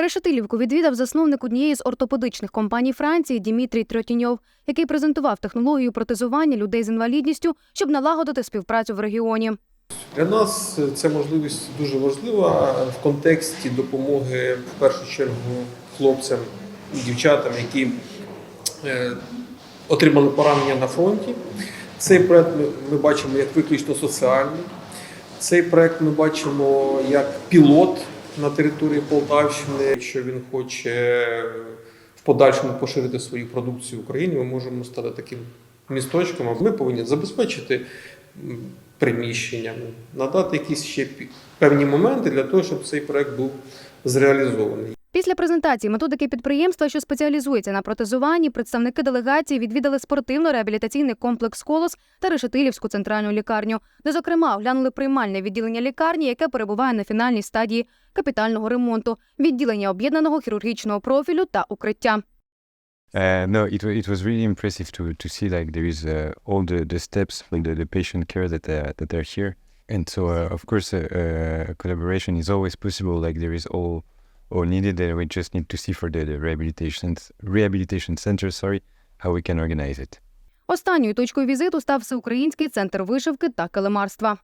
Решетилівку відвідав засновник однієї з ортопедичних компаній Франції Дімітрій Трьотіньов, який презентував технологію протезування людей з інвалідністю, щоб налагодити співпрацю в регіоні. Для нас ця можливість дуже важлива в контексті допомоги в першу чергу хлопцям і дівчатам, які е, отримали поранення на фронті. Цей проект ми бачимо як виключно соціальний. Цей проект ми бачимо як пілот на території Полтавщини. Якщо він хоче в подальшому поширити свою продукцію в Україні, ми можемо стати таким місточком. Ми повинні забезпечити м, приміщення, надати якісь ще певні моменти для того, щоб цей проект був зреалізований. Після презентації методики підприємства, що спеціалізується на протезуванні, представники делегації відвідали спортивно-реабілітаційний комплекс Колос та Решетилівську центральну лікарню, де, зокрема, оглянули приймальне відділення лікарні, яке перебуває на фінальній стадії капітального ремонту, відділення об'єднаного хірургічного профілю та укриття. Uh, no, it, wa- it was really impressive to, to see like there is uh, all the, the steps like the, the patient care that uh, that are here, and so uh, of course uh, uh, collaboration is always possible. Like there is all all needed, and we just need to see for the, the rehabilitation rehabilitation center. Sorry, how we can organize it. Останньою точкою візиту став всеукраїнський центр вишивки та килимарства.